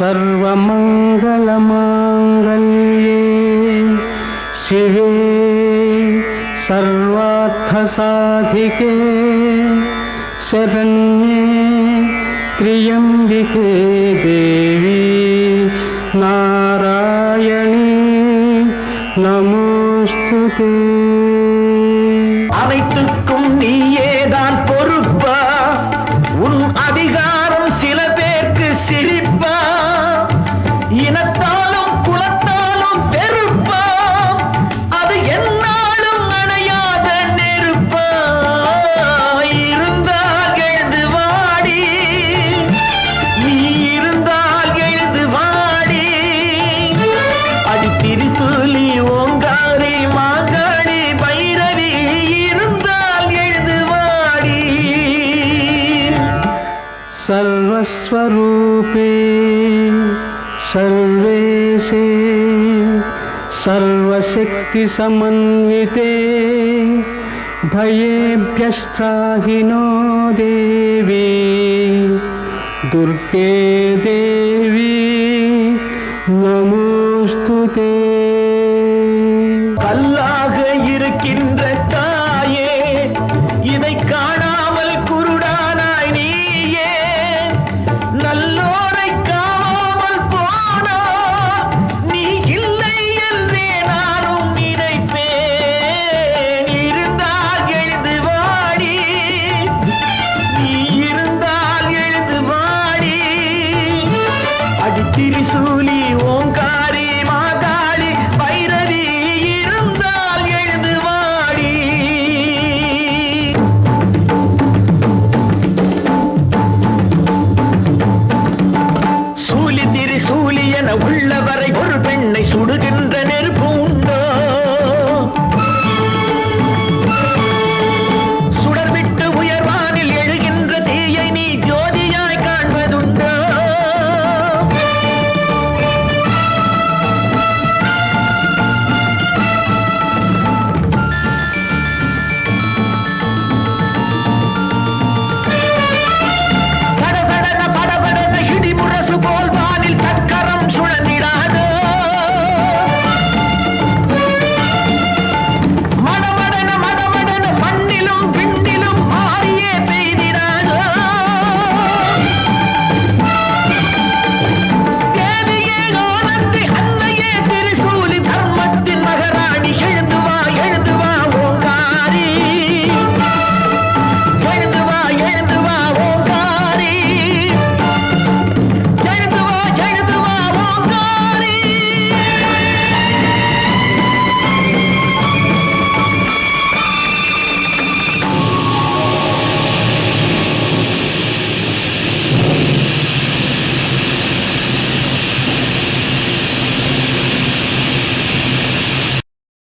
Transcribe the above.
सर्वमङ्गलमाङ्गल्ये शिवे सर्वार्थसाधिके शरण्ये त्र्यम्बिके देवी நாராயணி நமோஸ்து அனைத்துக்கும் நீயேதான் பொறுப்பா உன் அதிகார ब्रह्मस्वरूपे सर्वेशे सर्वशक्तिसमन्विते भयेभ्यस्त्राहिनो देवी दुर्गे देवी नमोस्तुते கல்லாக இருக்கின்ற திரிசூலி